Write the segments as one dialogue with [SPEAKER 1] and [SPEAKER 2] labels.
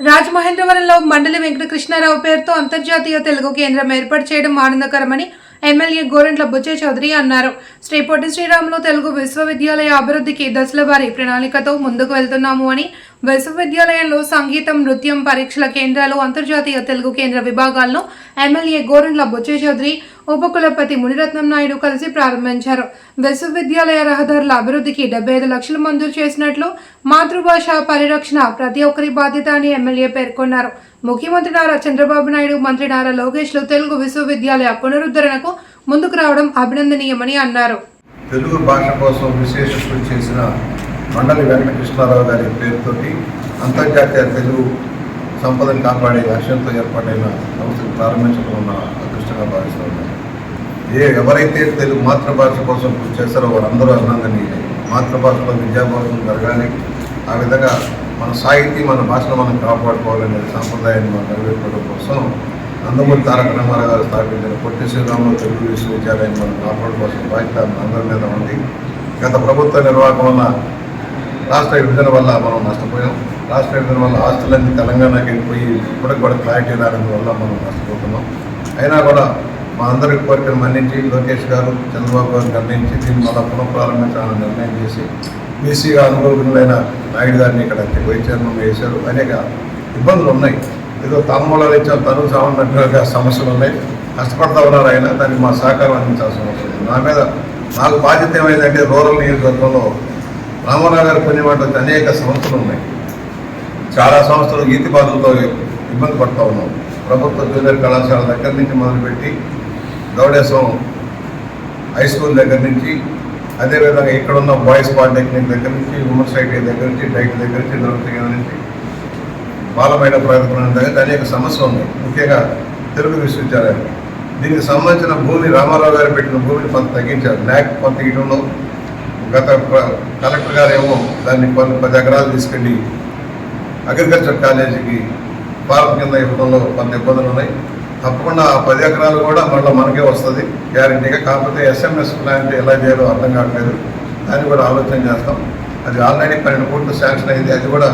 [SPEAKER 1] రాజమహేంద్రవరంలో మండలి వెంకటకృష్ణారావు పేరుతో అంతర్జాతీయ తెలుగు కేంద్రం ఏర్పాటు చేయడం ఆనందకరమని ఎమ్మెల్యే గోరెంట్ల బుచ్చే చౌదరి అన్నారు. శ్రీ పొట్టి శ్రీరాములు తెలుగు విశ్వవిద్యాలయ అభివృద్ధికి దశల వారి ప్రణాళికతో ముందుకు వెళ్తున్నాము అని విశ్వవిద్యాలయంలో సంగీతం నృత్యం పరీక్షల కేంద్రాలు అంతర్జాతీయ తెలుగు కేంద్ర విభాగాలను ఎమ్మెల్యే గోరెంట్ల బుచ్చే చౌదరి ఉపకులపతి మునిరత్నం నాయుడు కలిసి ప్రారంభించారు. విశ్వవిద్యాలయ రహదారుల అభివృద్ధికి డెబ్బై ఐదు లక్షలు మంజూరు చేసినట్లు మాతృభాష పరిరక్షణ ప్రతి ఒక్కరి బాధ్యత అని ఎమ్మెల్యే పేర్కొన్నారు. ముఖ్యమంత్రి నారా చంద్రబాబు నాయుడు మంత్రి నారా లోకేష్లు తెలుగు విశ్వవిద్యాలయ పునరుద్ధరణకు ముందుకు రావడం అభినందనీయమని అన్నారు.
[SPEAKER 2] తెలుగు భాష కోసం విశేష కృషి చేసిన మండలి వెంకటకృష్ణారావు గారి పేరుతోటి అంతర్జాతీయ తెలుగు సంపదను కాపాడే లక్ష్యంతో ఏర్పాటైన సంస్థను ప్రారంభించడం ఉన్న భావిస్తున్నాను ఏ ఎవరైతే తెలుగు మాతృభాష కోసం కృషి చేస్తారో వారందరూ అభినందనీయులే. మాతృభాషలో విద్యాభ్యాసం జరగాలి. ఆ విధంగా మన సాహిత్యం మన భాషను మనం కాపాడుకోవాలనే సాంప్రదాయాన్ని మనం నెరవేర్చడం కోసం నందమూరి తారక రామారావు గారు స్థాపించిన పొట్టి శ్రీరాములు తెలుగు విశ్వవిద్యాలయాన్ని మనం కాపాడుకోవాల్సిన బాధ్యత అందరి మీద ఉంది. గత ప్రభుత్వ నిర్వాహకం వల్ల రాష్ట్ర విభజన వల్ల మనం నష్టపోయాం. రాష్ట్ర విభజన వల్ల ఆస్తులన్నీ తెలంగాణకి వెళ్ళిపోయి ఇప్పటికి కూడా క్లారిటీ రావడం వల్ల మనం నష్టపోతున్నాం. అయినా కూడా మా అందరి కోరికను మన్నించి లోకేష్ గారు చంద్రబాబు గారు నిర్ణయించి దీన్ని మళ్ళా పునఃప్రారంభించాలని నిర్ణయం చేసి బీసీగా అనుభవజ్ఞులైన నాయుడు గారిని ఇక్కడ వైస్ చైర్మన్ వేశారు అనేక ఇబ్బందులు ఉన్నాయి. ఏదో తాంబూలాలు ఇచ్చారు. తను సామన్నట్టుగా సమస్యలు ఉన్నాయి. కష్టపడతా ఉన్నారు ఆయన. దానికి మా సహకారం అందించాల్సిన అవసరం నా మీద నాకు బాధ్యత ఏమైందంటే రూరల్ నియోజకవర్గంలో రామారావు గారి పుణ్యమాట అనేక సంస్థలు ఉన్నాయి. చాలా సంస్థలు ఈతి బాధలతో ఇబ్బంది పడుతూ ఉన్నాం. ప్రభుత్వ జూనియర్ కళాశాల దగ్గర నుంచి మొదలుపెట్టి గౌడేశం హై స్కూల్ దగ్గర నుంచి అదేవిధంగా ఇక్కడ ఉన్న బాయ్స్ పాలిటెక్నిక్ దగ్గర నుంచి ఉమెన్స్ ఐటీ దగ్గర నుంచి డైట్ దగ్గర నుంచి నృత్య నుంచి బాలమైన ప్రయోజనం దగ్గర అనేక సమస్యలు ఉన్నాయి. ముఖ్యంగా తెలుగు విశ్వవిద్యాలయం దీనికి సంబంధించిన భూమి రామారావు గారు పెట్టిన భూమిని కొంత తగ్గించారు. ల్యాక్ కొంత ఇవ్వడంలో గత కలెక్టర్ గారు ఏమో దాన్ని కొన్ని పది ఎకరాలు తీసుకెళ్ళి అగ్రికల్చర్ కాలేజీకి పార్క్ కింద ఇవ్వడంలో కొంత ఇబ్బందులు ఉన్నాయి. తప్పకుండా ఆ పది ఎకరాలు కూడా మళ్ళీ మనకే వస్తుంది. గ్యారంటీగా కాకపోతే ఎస్ఎంఎస్ ప్లాంట్ ఎలా చేయాలో అర్థం కావట్లేదు. దాన్ని కూడా ఆలోచన చేస్తాం. అది ఆల్రెడీ పన్నెండు కోట్లు శాంక్షన్ అయింది. అది కూడా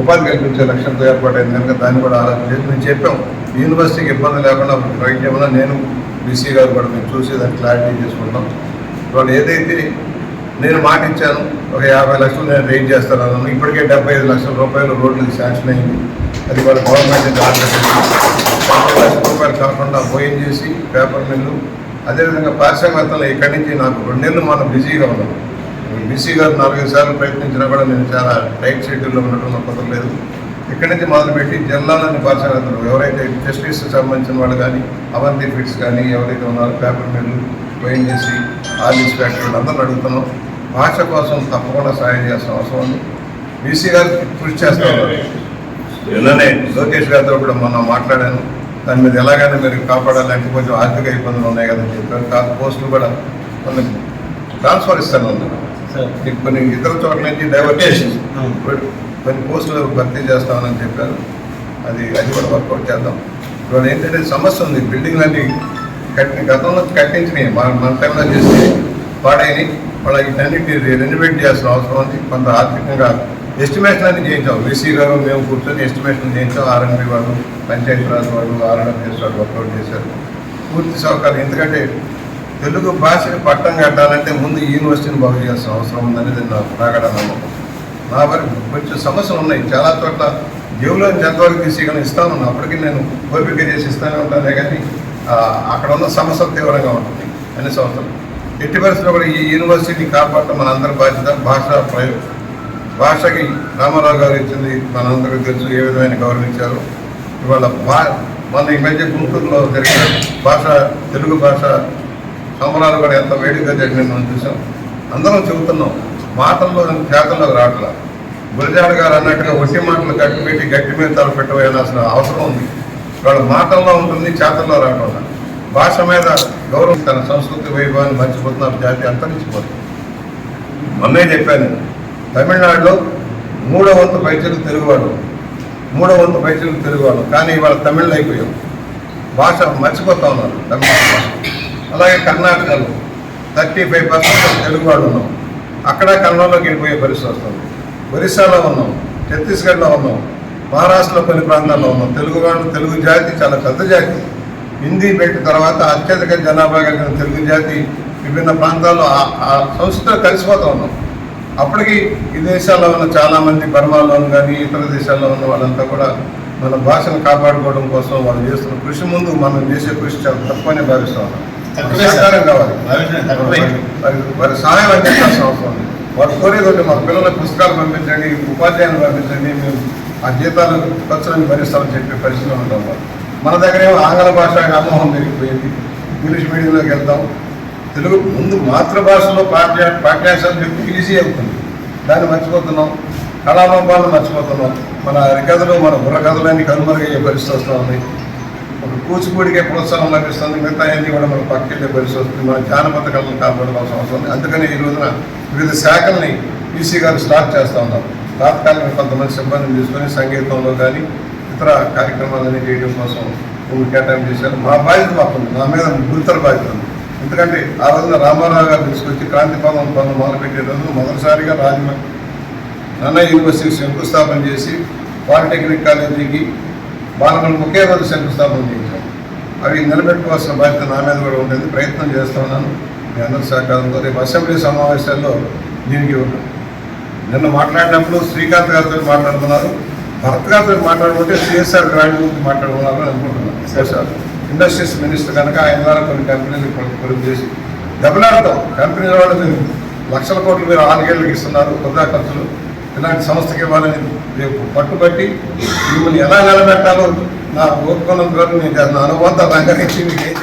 [SPEAKER 2] ఉపాధి కల్పించే లక్ష్యంతో ఏర్పాటైంది. కనుక దాన్ని కూడా ఆలోచన చేసి మేము చెప్పాం. యూనివర్సిటీకి ఇబ్బంది లేకుండా రైట్ నేను బీసీ గారు కూడా మేము చూసి దాన్ని క్లారిటీ చేసుకుంటాం. ఇవాళ ఏదైతే నేను మాట ఇచ్చాను. ఒక యాభై లక్షలు నేను రేట్ చేస్తాను అన్నాను. ఇప్పటికే డెబ్బై ఐదు లక్షల రూపాయలు రోడ్లకు శాంక్షన్ అయింది. అది వాళ్ళ గవర్నమెంట్ నుంచి ఆర్డర్ డెబ్బై లక్షల రూపాయలు కాకుండా పోయిన్ చేసి పేపర్ మిల్లు. అదేవిధంగా పారిశ్రామికవేత్తలు ఇక్కడి నుంచి నాకు రెండు నెలలు మనం బిజీగా ఉన్నాం. బీసీ గారు నాలుగైదు సార్లు ప్రయత్నించినా కూడా నేను చాలా టైట్ షెడ్యూల్లో ఉండటం నాకు కుదరలేదు ఇక్కడి నుంచి మొదలుపెట్టి జిల్లాలోని పారిశ్రామికవేత్తలు ఎవరైతే జస్టిస్ సంబంధించిన వాళ్ళు కానీ అవంతి ఫిట్స్ కానీ ఎవరైతే ఉన్నారో పేపర్ మిల్లు పోయిన్ చేసి ఆర్డీస్ ఫ్యాక్టరీలు అందరూ అడుగుతున్నాం. భాష కోసం తప్పకుండా సాయం చేస్తాం అవసరం ఉంది. బీసీ గారు కృషి చేస్తా ఉన్నారు నిన్ననే లోకేష్ గారితో కూడా మొన్న మాట్లాడాను. దాని మీద ఎలాగైనా మీరు కాపాడాలంటే కొంచెం ఆర్థిక ఇబ్బందులు ఉన్నాయి కదని చెప్పారు. కాదు పోస్టులు కూడా కొన్ని ట్రాన్స్ఫర్ ఇస్తాను కొన్ని ఇతర చోట్ల నుంచి డైవర్ట్ చేసి కొన్ని పోస్టులు భర్తీ చేస్తామని చెప్పారు. అది అది కూడా వర్కౌట్ చేద్దాం. ఇప్పుడు ఏంటంటే సమస్య ఉంది. బిల్డింగ్లు అన్ని కట్టి గతంలో కట్టించినాయి మన మన టైంలో చేసి పాడైనవి వాళ్ళ వీటన్నిటి రెన్యువేట్ చేయాల్సిన అవసరం ఉంది. కొంత ఆర్థికంగా ఎస్టిమేషన్ అన్ని చేయించాం. వీసీ గారు మేము కూర్చొని ఎస్టిమేషన్ చేయించాం. ఆర్ఎంపీ వాళ్ళు పంచాయతీరాజ్ వాళ్ళు ఆర్ఎంఎస్ వాళ్ళు వర్కౌట్ చేశారు. పూర్తి సౌకర్యం. ఎందుకంటే తెలుగు భాషకి పట్టం కట్టాలంటే ముందు యూనివర్సిటీని బాగు చేయాల్సిన అవసరం ఉందనేది నాకడ నమ్మకం. నా వరకు కొంచెం సమస్యలు ఉన్నాయి. చాలా చోట్ల జేబులో నుంచి ఎంతవరకు తీసేయగలను ఇస్తాను. అప్పటికి నేను కోరిక చేసి ఇస్తానే ఉంటానే కానీ అక్కడ ఉన్న సమస్యలు తీవ్రంగా ఉంటుంది అన్ని సంవత్సరాలు? ఎట్టి పరిస్థితుల్లో కూడా ఈ యూనివర్సిటీని కాపాడటం మనందరి బాధ్యత భాష ప్రయోగం భాషకి రామారావు గారు ఇచ్చింది మనందరికీ తెలుసు ఏ విధమైన గౌరవించారు. ఇవాళ భా మన ఈ మధ్య గుంటూరులో జరిగిన భాష తెలుగు భాష సంబరాలు కూడా ఎంత వేడిగా జరిగిన మనం చూసాం. అందరం చెబుతున్నాం మాటల్లో చేతల్లో రావట్లా గురజాడ గారు అన్నట్టుగా ఒట్టి మాటలు గట్టి పెట్టి గట్టి మీద తల అవసరం ఉంది. వాళ్ళ మాటల్లో ఉంటుంది చేతల్లో రావడం భాష మీద గౌరవం తన సంస్కృతి వైభవాన్ని మర్చిపోతున్నారు జాతి అంతరించిపోతుంది మొన్నే చెప్పాను తమిళనాడులో మూడో వంతు పైచలు తెలుగువాడు మూడో వంతు పైచలు తెలుగువాడు కానీ ఇవాళ తమిళ్ అయిపోయాం. భాష మర్చిపోతా ఉన్నారు తమిళనాడు భాష. అలాగే కర్ణాటకలో థర్టీ ఫైవ్ పర్సెంట్ తెలుగువాడు ఉన్నాం. అక్కడ కన్నడలోకి వెళ్ళిపోయే పరిస్థితి వస్తుంది. ఒరిస్సాలో ఉన్నాం ఛత్తీస్గఢ్లో ఉన్నాం మహారాష్ట్రలో కొన్ని ప్రాంతాల్లో ఉన్నాం. తెలుగు వాళ్ళు తెలుగు జాతి చాలా పెద్ద జాతి. హిందీ బెల్ట్ తర్వాత అత్యధిక జనాభా కలిగిన తెలుగు జాతి విభిన్న ప్రాంతాల్లో ఆ- సంస్కృతిలో కలిసిపోతూ ఉన్నాం. అప్పటికి ఈ దేశాల్లో ఉన్న చాలా మంది బర్మాలోను కానీ ఇతర దేశాల్లో ఉన్న వాళ్ళంతా కూడా మన భాషను కాపాడుకోవడం కోసం వాళ్ళు చేస్తున్న కృషి ముందు మనం చేసే కృషి చాలా తక్కువనే భావిస్తూ ఉన్నాం. సహకారం కావాలి. సహాయం అందించాల్సిన అవసరం ఉంది. వారు కోరేది ఒకటి మా పిల్లలకు పుస్తకాలు పంపించండి ఉపాధ్యాయులు పంపించండి మేము ఆ జీతాలు ఖర్చులను భరిస్తామని చెప్పే పరిస్థితిలో ఉంటాం. మన దగ్గరే ఆంగ్ల భాష వ్యామోహం పెరిగిపోయింది. ఇంగ్లీష్ మీడియంలోకి వెళ్తాం. తెలుగు ముందు మాతృభాషలో పాఠ్య పాఠ్యాంశాలు చెప్పి ఈజీ అవుతుంది. దాన్ని మర్చిపోతున్నాం. కళారూపాలను మర్చిపోతున్నాం. మన అరికథలు మన బుర్రకథలన్నీ కనుమరుగయ్యే పరిస్థితి వస్తూ ఉంది. ఒక కూచిపూడికే ప్రోత్సాహం లభిస్తుంది. మిగతా అన్ని కూడా మన పక్కెళ్ళే పరిస్థితి వస్తుంది. మన జానపద కళలను కాపాడవలసిన అవసరం ఉంది. అందుకని ఈ రోజున వివిధ శాఖల్ని ఈసీ గారు స్టార్ట్ చేస్తూ ఉన్నాం. తాత్కాలిక కొంతమంది సిబ్బందిని తీసుకొని సంగీతంలో కానీ ఇతర కార్యక్రమాలన్నీ చేయడం కోసం భూమి కేటాయింపు చేశారు. మా బాధ్యత మాకు నా మీద గురుతర బాధ్యత ఉంది. ఎందుకంటే ఆ రోజున రామారావు గారు తీసుకొచ్చి క్రాంతి పదం పనులు మొదలుపెట్టే రోజు మొదటిసారిగా రాజమండ్రి నన్న యూనివర్సిటీ శంకుస్థాపన చేసి పాలిటెక్నిక్ కాలేజీకి బాలలను ఒకే రోజు శంకుస్థాపన చేయించాం. అవి నిలబెట్టుకోవాల్సిన బాధ్యత నా మీద కూడా ఉంటుంది ప్రయత్నం చేస్తున్నాను మీ అందరి సహకారంతో రేపు అసెంబ్లీ సమావేశాల్లో దీనికి నిన్న మాట్లాడినప్పుడు శ్రీకాంత్ గారితో మాట్లాడుతున్నారు. భరత్ గారితో మాట్లాడుకుంటే సిఎస్ఆర్ గ్రాండ్ గురించి మాట్లాడుతున్నారు అని అనుకుంటున్నాను సిఎస్ఆర్ ఇండస్ట్రీస్ మినిస్టర్ కనుక ఆయన ద్వారా కొన్ని కంపెనీలు పొరుగు చేసి దెబ్బలాడతాం కంపెనీల వాళ్ళు మీరు లక్షల కోట్లు మీరు ఆరుగేళ్ళకి ఇస్తున్నారు వృధా ఖర్చులు ఇలాంటి సంస్థకి ఇవ్వాలని రేపు పట్టుబట్టి మిమ్మల్ని ఎలా నిలబెట్టాలో నా ఓపుకున్నంత వరకు నేను నా అనుభవంతో రంగరించి మీకు ఏం